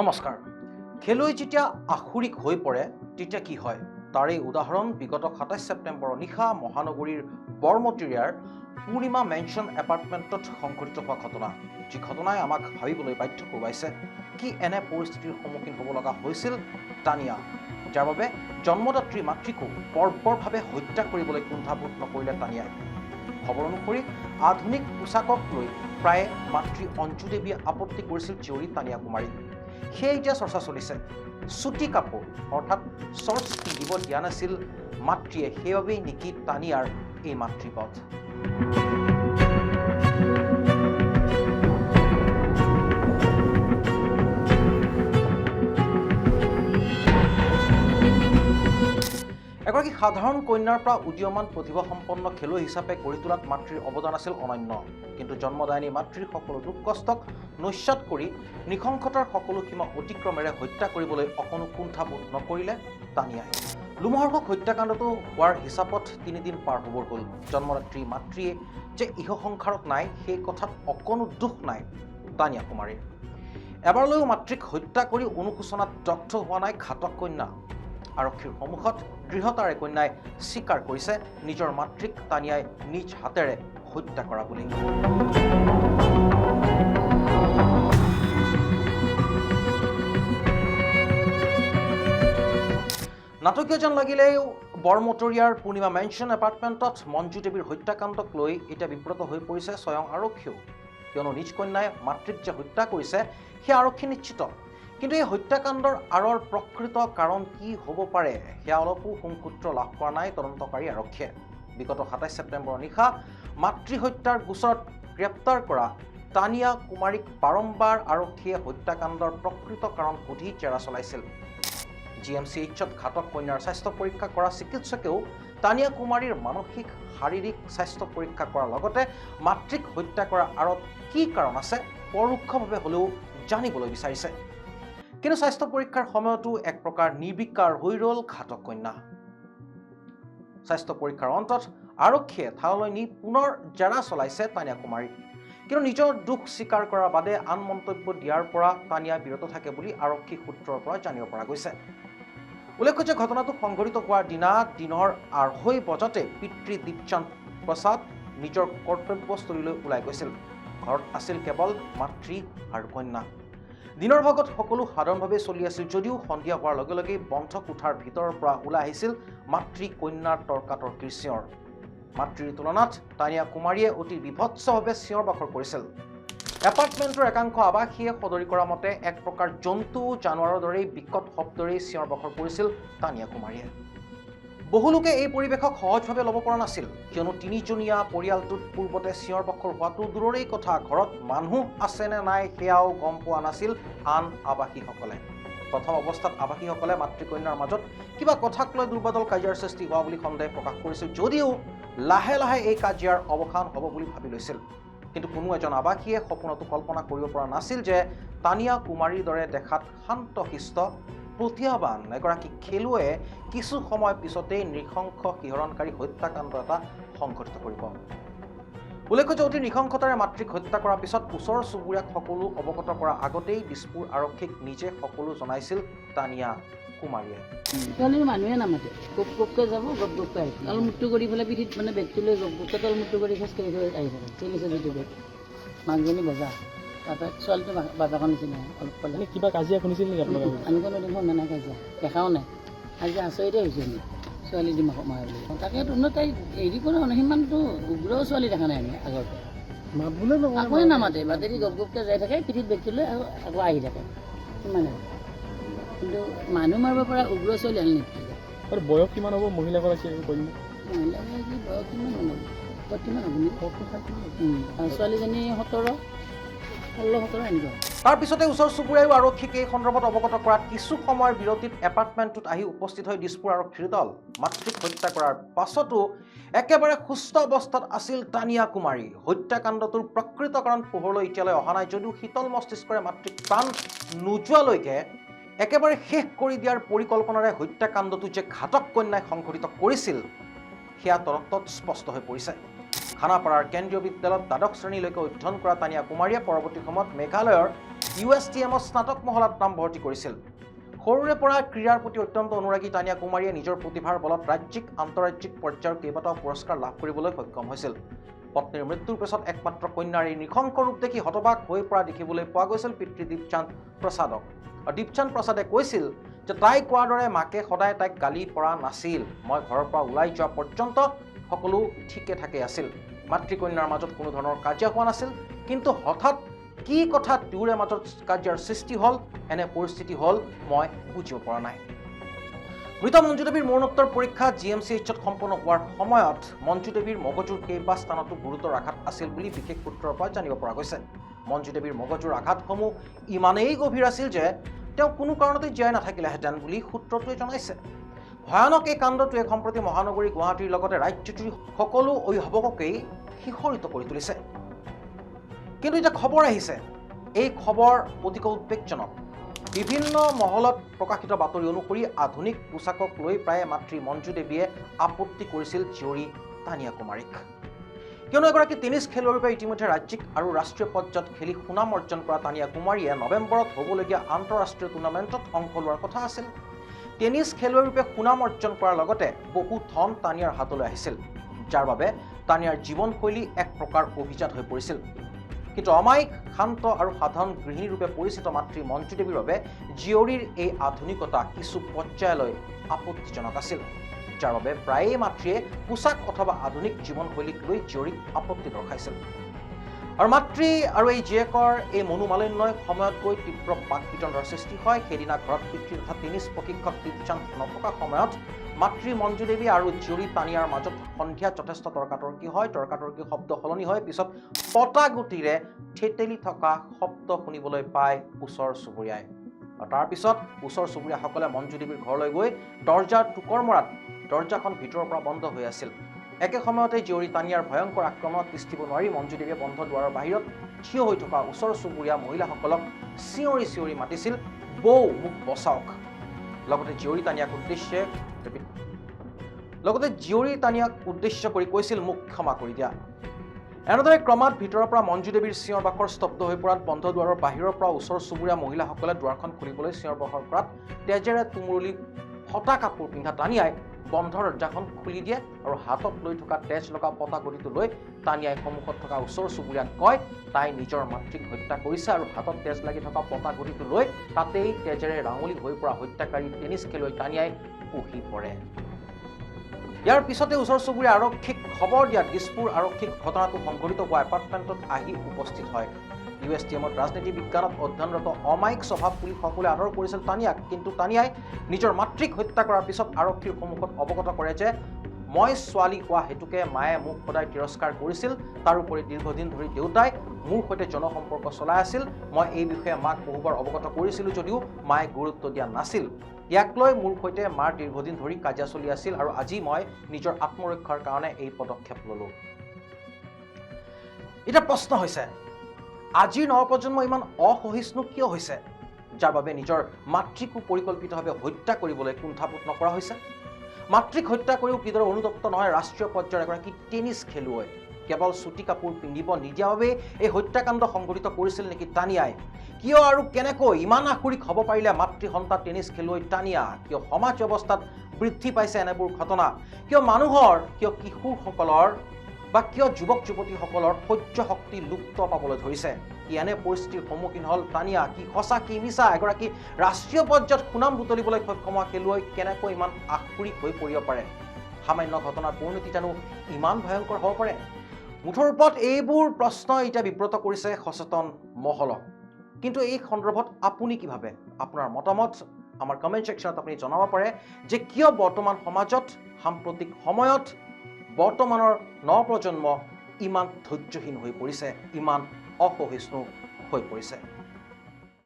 নমস্কাৰ। খেলুৱৈ যেতিয়া আসুৰিক হৈ পৰে, তেতিয়া কি হয়? তাৰে উদাহৰণ বিগত সাতাইছ ছেপ্টেম্বৰৰ নিশা মহানগৰীৰ বৰমতিৰিয়াৰ পূৰ্ণিমা মেনশ্যন এপাৰ্টমেণ্টত সংঘটিত হোৱা ঘটনা। যি ঘটনাই আমাক ভাবিবলৈ বাধ্য কৰোৱাইছে। কি এনে পৰিস্থিতিৰ সন্মুখীন হ'ব লগা হৈছিল তানিয়া যাৰ বাবে জন্মদাত্ৰী মাতৃকো বৰ্বৰভাৱে হত্যা কৰিবলৈ কুণ্ঠাবোধ নকৰিলে তানিয়াই খবৰ অনুসৰি, আধুনিক পোচাকক লৈ প্ৰায়ে মাতৃ অঞ্জু আপত্তি কৰিছিল জীয়ৰী তানিয়া কুমাৰী সেয়ে এতিয়া চৰ্চা চলিছে চুটি কাপোৰ অৰ্থাৎ চৰ্টছ পিন্ধিব দিয়া নাছিল মাতৃয়ে সেইবাবেই নেকি তানিয়াৰ এই মাতৃপথ। এগৰাকী সাধাৰণ কন্যাৰ পৰা উদীয়মান প্ৰতিভাসম্পন্ন খেলুৱৈ হিচাপে গঢ়ি তোলাত মাতৃৰ অৱদান আছিল অনন্য। কিন্তু জন্মদায়িনী মাতৃৰ সকলো দুখ কষ্টক নস্যাৎ কৰি নৃশংসতাৰ সকলো সীমা অতিক্ৰমেৰে হত্যা কৰিবলৈ অকণো কুণ্ঠাবোধ নকৰিলে তানিয়াই লোমহৰ্ষক হত্যাকাণ্ডটো হোৱাৰ হিচাপত তিনিদিন পাৰ হ'বৰ হ'ল। জন্মদাত্ৰী মাতৃয়ে যে ইহ সংসাৰত নাই, সেই কথাত অকণো দুখ নাই তানিয়া কুমাৰীৰ এবাৰলৈও মাতৃক হত্যা কৰি অনুশোচনাত দগ্ধ হোৱা নাই ঘাতক কন্যা। আৰক্ষীৰ সন্মুখত দৃঢ়তাৰে কন্যাই স্বীকাৰ কৰিছে। নিজৰ মাতৃক তানিয়াই নিজ হাতেৰে হত্যা কৰা বুলি। নাটকীয় যেন লাগিলেও বৰমতৰীয়াৰ পূৰ্ণিমা মেনশ্যন এপাৰ্টমেণ্টত মঞ্জু দেৱীৰ হত্যাকাণ্ডক লৈ এতিয়া বিব্ৰত হৈ পৰিছে স্বয়ং আৰক্ষীও। কিয়নো নিজ কন্যাই মাতৃক যে হত্যা কৰিছে সেয়া আৰক্ষী নিশ্চিত কিন্তু এই হত্যাকাণ্ডৰ আঁৰৰ প্ৰকৃত কাৰণ কি হ'ব পাৰে সেয়া অলপো সংসূত্ৰ লাভ কৰা নাই তদন্তকাৰী আৰক্ষীয়ে। বিগত সাতাইছ ছেপ্টেম্বৰৰ নিশা মাতৃ হত্যাৰ গোচৰত গ্ৰেপ্তাৰ কৰা তানিয়া কুমাৰীক বাৰম্বাৰ আৰক্ষীয়ে হত্যাকাণ্ডৰ প্ৰকৃত কাৰণ সুধি জেৰা চলাইছিল। জি এম চি এইচত ঘাতক কন্যাৰ স্বাস্থ্য পৰীক্ষা কৰা চিকিৎসকেও তানিয়া কুমাৰীৰ মানসিক শাৰীৰিক স্বাস্থ্য পৰীক্ষা কৰাৰ লগতে মাতৃক হত্যা কৰাৰ আঁৰত কি কাৰণ আছে পৰোক্ষভাৱে হ'লেও জানিবলৈ বিচাৰিছে। কিন্তু স্বাস্থ্য পৰীক্ষাৰ সময়তো এক প্ৰকাৰ নিৰ্বিকাৰ হৈ ৰ'ল ঘাতক কন্যা। স্বাস্থ্য পৰীক্ষাৰ অন্তত আৰক্ষীয়ে থানালৈ নি পুনৰ জেৰা চলাইছে তানিয়া কুমাৰীক কিন্তু নিজৰ দুখ স্বীকাৰ কৰাৰ বাদে আন মন্তব্য দিয়াৰ পৰা তানিয়া বিৰত থাকে বুলি আৰক্ষী সূত্ৰৰ পৰা জানিব পৰা গৈছে। উল্লেখ্য যে ঘটনাটো সংঘটিত হোৱাৰ দিনা দিনৰ আঢ়ৈ বজাতে পিতৃ দীপচান্দ প্ৰসাদ নিজৰ কৰ্তব্যস্থলীলৈ ওলাই গৈছিল। ঘৰত আছিল কেৱল মাতৃ আৰু কন্যা। দিনৰ ভাগত সকলো সাধাৰণভাৱে চলি আছিল যদিও সন্ধিয়া হোৱাৰ লগে লগেই বন্ধ কোঠাৰ ভিতৰৰ পৰা ওলাই আহিছিল মাতৃ কন্যাৰ তৰ্কাতৰ্কিৰ চিঞৰ। মাতৃৰ তুলনাত তানিয়া কুমাৰীয়ে অতি বিভৎসভাৱে চিঞৰ বাখৰ কৰিছিল। এপাৰ্টমেণ্টৰ একাংশ আৱাসীয়ে সদৰি কৰা মতে এক প্ৰকাৰ জন্তু জানোৱাৰৰ দৰেই বিকট শব্দৰেই চিঞৰ বাখৰ কৰিছিল তানিয়া কুমাৰীয়ে। বহু লোকে এই পৰিৱেশক সহজভাৱে ল'ব পৰা নাছিল। কিয়নো তিনিজনীয়া পৰিয়ালটোত পূৰ্বতে চিঞৰ বাখৰ হোৱাটো দূৰৰেই কথা। ঘৰত মানুহ আছে নে নাই সেয়াও গম পোৱা নাছিল আন আৱাসীসকলে। প্ৰথম অৱস্থাত আৱাসীসকলে মাতৃকন্যাৰ মাজত কিবা কথাক লৈ দুৰ্বাদল কাজিয়াৰ সৃষ্টি হোৱা বুলি সন্দেহ প্ৰকাশ কৰিছিল যদিও লাহে লাহে এই কাজিয়াৰ অৱসান হ'ব বুলি ভাবি লৈছিল। কিন্তু কোনো এজন আৱাসীয়ে সপোনতো কল্পনা কৰিব পৰা নাছিল যে তানিয়া কুমাৰীৰ দৰে দেখাত শান্তশিষ্ট প্ৰতিভাৱান এগৰাকী খেলুৱৈয়ে কিছু সময় পিছতেই নৃশংস শিহৰণকাৰী হত্যাকাণ্ড এটা সংঘটিত কৰিব। উল্লেখ্য যে অতি নৃশংসতাৰে মাতৃক হত্যা কৰাৰ পিছত ওচৰ চুবুৰীয়াক সকলো অৱগত কৰাৰ আগতেই দিছপুৰ আৰক্ষীক নিজে সকলো জনাইছিল তানিয়া কুমাৰীয়ে। মানুহে নামাতে। গপ গপকৈ যাব গপ গপকৈ আহিব কৰি পেলাই পিঠিত মানে বেগটো লৈ গপ গপকৈ কৰি খোজকাঢ়ি খোজকাঢ়ি আহি থাকে। চেলিছে যিটো বেগ তাৰপৰা ছোৱালীটো বা- বাজাকৰ নিচিনা অলপ ক'লে কিবা কাজিয়া শুনিছিল নেকি আপোনালোকে? আমি কোনো দিন শুনা নাই কাজিয়া দেখাও নাই। আজি আচৰিতে হৈছোঁ আমি ছোৱালী দিমাক মাৰে বুলি। তাকে তোনো তাই হেৰি কৰা নাই সিমানটো উগ্ৰও ছোৱালী দেখা নাই আমি আগৰ পৰা। মাত নামাতে বাটেদি গপ গপকৈ যাই থাকে পিঠিত বেগটো লৈ আৰু আকৌ আহি থাকে। সিমানে। কিন্তু মানুহ মাৰিব পৰা উগ্ৰ ছোৱালী আনি নিদিয়ে আৰু বয়স কিমান হ'ব? মহিলাগৰাকী মহিলাগৰাকী বয়স কিমান হ'ব? বৰ্তমান হ'ব ছোৱালীজনী সোতৰ ষোল্ল তাৰপিছতে ওচৰ চুবুৰীয়াও আৰক্ষীক এই সন্দৰ্ভত অৱগত কৰাত কিছু সময়ৰ বিৰতিত এপাৰ্টমেণ্টটোত আহি উপস্থিত হৈ দিছপুৰ আৰক্ষীৰ দল মাতৃক হত্যা কৰাৰ পাছতো একেবাৰে সুস্থ অৱস্থাত আছিল তানিয়া কুমাৰী। হত্যাকাণ্ডটোৰ প্ৰকৃত কাৰণ পোহৰলৈ এতিয়ালৈ অহা নাই যদিও শীতল মস্তিষ্কৰে মাতৃক প্ৰাণ নোযোৱালৈকে একেবাৰে শেষ কৰি দিয়াৰ পৰিকল্পনাৰে হত্যাকাণ্ডটো যে ঘাতক কন্যাই সংঘটিত কৰিছিল, সেয়া তদন্তত স্পষ্ট হৈ পৰিছে। খানাপাৰাৰ কেন্দ্ৰীয় বিদ্যালয়ত দ্বাদশ শ্ৰেণীলৈকে অধ্যয়ন কৰা তানিয়া কুমাৰীয়ে পৰৱৰ্তী সময়ত মেঘালয়ৰ ইউ এছ টি এমত স্নাতক মহলাত নামভৰ্তি কৰিছিল। সৰুৰে পৰা ক্ৰীড়াৰ প্ৰতি অত্যন্ত অনুৰাগী তানিয়া কুমাৰীয়ে নিজৰ প্ৰতিভাৰ বলত ৰাজ্যিক আন্তঃৰাজ্যিক পৰ্যায়ৰ কেইবাটাও পুৰস্কাৰ লাভ কৰিবলৈ সক্ষম হৈছিল। পত্নীৰ মৃত্যুৰ পিছত একমাত্ৰ কন্যাৰ এই নৃশংস ৰূপ দেখি হতবাক হৈ পৰা দেখিবলৈ পোৱা গৈছিল পিতৃ দীপচান্দ প্ৰসাদক। আৰু দীপচান্দ প্ৰসাদে কৈছিল যে তাই কোৱাৰ দৰে মাকে সদায় তাইক গালি পৰা নাছিল। মই ঘৰৰ পৰা ওলাই যোৱা পৰ্যন্ত সকলো ঠিকে ঠাকে আছিল। মাতৃ কন্যাৰ মাজত কোনো ধৰণৰ কাজিয়া হোৱা নাছিল। কিন্তু হঠাৎ কি কথা দুয়োৰে মাজত কাজিয়াৰ সৃষ্টি হ'ল, এনে পৰিস্থিতি হ'ল, মই বুজিব পৰা নাই। মৃত মঞ্জু দেৱীৰ মৰণোত্তৰ পৰীক্ষা জি এম চি এইচত সম্পন্ন হোৱাৰ সময়ত মঞ্জু দেৱীৰ মগজুৰ কেইবা স্থানতো গুৰুতৰ আঘাত আছিল বুলি বিশেষ সূত্ৰৰ পৰা জানিব পৰা গৈছে। দেৱীৰ মগজুৰ আঘাতসমূহ ইমানেই গভীৰ আছিল যে তেওঁ কোনো কাৰণতে জীয়াই নাথাকিলেহেঁতেন বুলি সূত্ৰটোৱে জনাইছে। ভয়ানক এই কাণ্ডটোৱে সম্প্ৰতি মহানগৰী গুৱাহাটীৰ লগতে ৰাজ্যটোৰ সকলো অভিভাৱককেই শিহৰিত কৰি তুলিছে। কিন্তু এতিয়া খবৰ আহিছে। এই খবৰ অতিকৈ উদ্বেগজনক বিভিন্ন মহলত প্ৰকাশিত বাতৰি অনুসৰি আধুনিক পোচাকক লৈ প্ৰায়ে মাতৃ মঞ্জু দেৱীয়ে আপত্তি কৰিছিল জীয়ৰী তানিয়া কুমাৰীক। কিয়নো এগৰাকী টেনিছ খেলুৱৈৰূপে ইতিমধ্যে ৰাজ্যিক আৰু ৰাষ্ট্ৰীয় পৰ্যায়ত খেলি সুনাম অৰ্জন কৰা তানিয়া কুমাৰীয়ে নৱেম্বৰত হ'বলগীয়া আন্তঃৰাষ্ট্ৰীয় টুৰ্ণামেণ্টত অংশ লোৱাৰ কথা আছিল। টেনিছ খেলুৱৈৰূপে সুনাম অৰ্জন কৰাৰ লগতে বহু ধন তানিয়াৰ হাতলৈ আহিছিল যাৰ বাবে তানিয়াৰ জীৱনশৈলী এক প্ৰকাৰ অভিজাত হৈ পৰিছিল। কিন্তু অমায়িক শান্ত আৰু সাধাৰণ গৃহিণীৰূপে পৰিচিত মাতৃ মঞ্জু দেৱীৰ বাবে জীয়ৰীৰ এই আধুনিকতা কিছু পৰ্যায়লৈ আপত্তিজনক আছিল যাৰ বাবে প্ৰায়েই মাতৃয়ে পোচাক অথবা আধুনিক জীৱনশৈলীক লৈ জীয়ৰীক আপত্তি দৰ্শাইছিল। আৰু মাতৃ আৰু এই জীয়েকৰ এই মনোমালিন্যই সময়ত গৈ তীব্ৰ বাক বিতণ্ডৰ সৃষ্টি হয়। সেইদিনা ঘৰত পিতৃ তথা টেনিছ প্ৰশিক্ষক দীপচান্দ নথকা সময়ত মাতৃ মঞ্জু দেৱী আৰু জীয়ৰী তানিয়াৰ মাজত সন্ধিয়া যথেষ্ট তৰ্কাতৰ্কি হয়। তৰ্কাতৰ্কি শব্দ সলনি হয়। পিছত পটাগুটিৰে থেতেলি থকা শব্দ শুনিবলৈ পায় ওচৰ চুবুৰীয়াই। আৰু তাৰপিছত ওচৰ চুবুৰীয়াসকলে মঞ্জু দেৱীৰ ঘৰলৈ গৈ দৰ্জাৰ টোকৰ মৰাত দৰ্জাখন ভিতৰৰ পৰা বন্ধ হৈ আছিল। একে সময়তে জীয়ৰী তানিয়াৰ ভয়ংকৰ আক্ৰমণত তিষ্ঠিব নোৱাৰি মঞ্জু দেৱীয়ে বন্ধ দুৱাৰৰ বাহিৰত থিয় হৈ থকা ওচৰ চুবুৰীয়া মহিলাসকলক চিঞৰি চিঞৰি মাতিছিল বৌ মোক বচাওক। লগতে জীয়ৰী তানিয়াক উদ্দেশ্যে লগতে জীয়ৰী তানিয়াক উদ্দেশ্য কৰি কৈছিল মোক ক্ষমা কৰি দিয়া। এনেদৰে ক্ৰমাৎ ভিতৰৰ পৰা মঞ্জু দেৱীৰ চিঞৰ বাখৰ স্তব্ধ হৈ পৰাত বন্ধ দুৱাৰৰ বাহিৰৰ পৰা ওচৰ চুবুৰীয়া মহিলাসকলে দুৱাৰখন খুলিবলৈ চিঞৰ বাখৰ কৰাত তেজেৰে তুমুৰলি ফটা কাপোৰ পিন্ধা টানিয়াই বন্ধ দৰ্জাখন খুলি দিয়ে আৰু হাতত লৈ থকা তেজ লগা পতা গতিটো লৈ টানিয়াই সন্মুখত থকা ওচৰ চুবুৰীয়াক কয় তাই নিজৰ মাতৃক হত্যা কৰিছে আৰু হাতত তেজ লাগি থকা পতা গতিটো লৈ তাতেই তেজেৰে ৰাঙলী হৈ পৰা হত্যাকাৰী টেনিছ খেলুৱৈ টানিয়াই বহি পৰে। ইয়াৰ পিছতে ওচৰ চুবুৰীয়া আৰক্ষীক খবৰ দিয়াত দিছপুৰ আৰক্ষীক ঘটনাটো সংঘটিত হোৱা এপাৰ্টমেণ্টত আহি উপস্থিত হয়। ইউ এছ টি এমত ৰাজনীতি বিজ্ঞানত অধ্যয়নৰত অমায়িক স্বভাৱ পুলিসকলে আদৰ কৰিছিল তানিয়াক। কিন্তু তানিয়াই নিজৰ মাতৃক হত্যা কৰাৰ পিছত আৰক্ষীৰ সন্মুখত অৱগত কৰে যে, মই ছোৱালী হোৱা হেতুকে মায়ে মোক সদায় তিৰস্কাৰ কৰিছিল। তাৰোপৰি দীৰ্ঘদিন ধৰি দেউতাই মোৰ সৈতে জনসম্পৰ্ক চলাই আছিল। মই এই বিষয়ে মাক বহুবাৰ অৱগত কৰিছিলোঁ যদিও মায়ে গুৰুত্ব দিয়া নাছিল। ইয়াক লৈ মোৰ সৈতে মাৰ দীৰ্ঘদিন ধৰি কাজিয়া চলি আছিল আৰু আজি মই নিজৰ আত্মৰক্ষাৰ কাৰণে এই পদক্ষেপ ল'লোঁ। এতিয়া প্ৰশ্ন হৈছে আজিৰ নৱপ্ৰজন্ম ইমান অসহিষ্ণু কিয় হৈছে? যাৰ বাবে নিজৰ মাতৃকো পৰিকল্পিতভাৱে হত্যা কৰিবলৈ কুণ্ঠাবোধ নকৰা হৈছে? মাতৃক হত্যা কৰিও কিদৰে অনুতপ্ত নহয় ৰাষ্ট্ৰীয় পৰ্যায়ৰ এগৰাকী টেনিছ খেলুৱৈ? কেৱল চুটি কাপোৰ পিন্ধিব নিদিয়া বাবেই এই হত্যাকাণ্ড সংঘটিত কৰিছিল নেকি টানিয়াই? কিয় আৰু কেনেকৈ ইমান আসুৰিক হ'ব পাৰিলে মাতৃ সন্তান টেনিছ খেলুৱৈ টানিয়া? কিয় সমাজ ব্যৱস্থাত বৃদ্ধি পাইছে এনেবোৰ ঘটনা? কিয় মানুহৰ কিয় কিশোৰসকলৰ বা কিয় যুৱক যুৱতীসকলৰ সহ্য শক্তি লুপ্ত পাবলৈ ধৰিছে। কি এনে পৰিস্থিতিৰ সন্মুখীন হ'ল টানিয়া কি সঁচা কি মিছা? এগৰাকী ৰাষ্ট্ৰীয় পৰ্যায়ত সুনাম বুটলিবলৈ সক্ষম হোৱা খেলুৱৈ কেনেকৈ ইমান আসুৰিক হৈ পৰিব পাৰে? সামান্য ঘটনাৰ পৰিণতি জানো ইমান ভয়ংকৰ হ'ব পাৰে? মুঠৰ ওপৰত এইবোৰ প্ৰশ্নই এতিয়া বিব্ৰত কৰিছে সচেতন মহলক। কিন্তু এই সন্দৰ্ভত আপুনি কি ভাবে? আপোনাৰ মতামত আমাৰ কমেণ্ট ছেকশ্যনত আপুনি জনাব পাৰে যে কিয় বৰ্তমান সমাজত সাম্প্ৰতিক সময়ত বৰ্তমানৰ নৱপ্ৰজন্ম ইমান ধৈৰ্যহীন হৈ পৰিছে ইমান অসহিষ্ণু হৈ পৰিছে।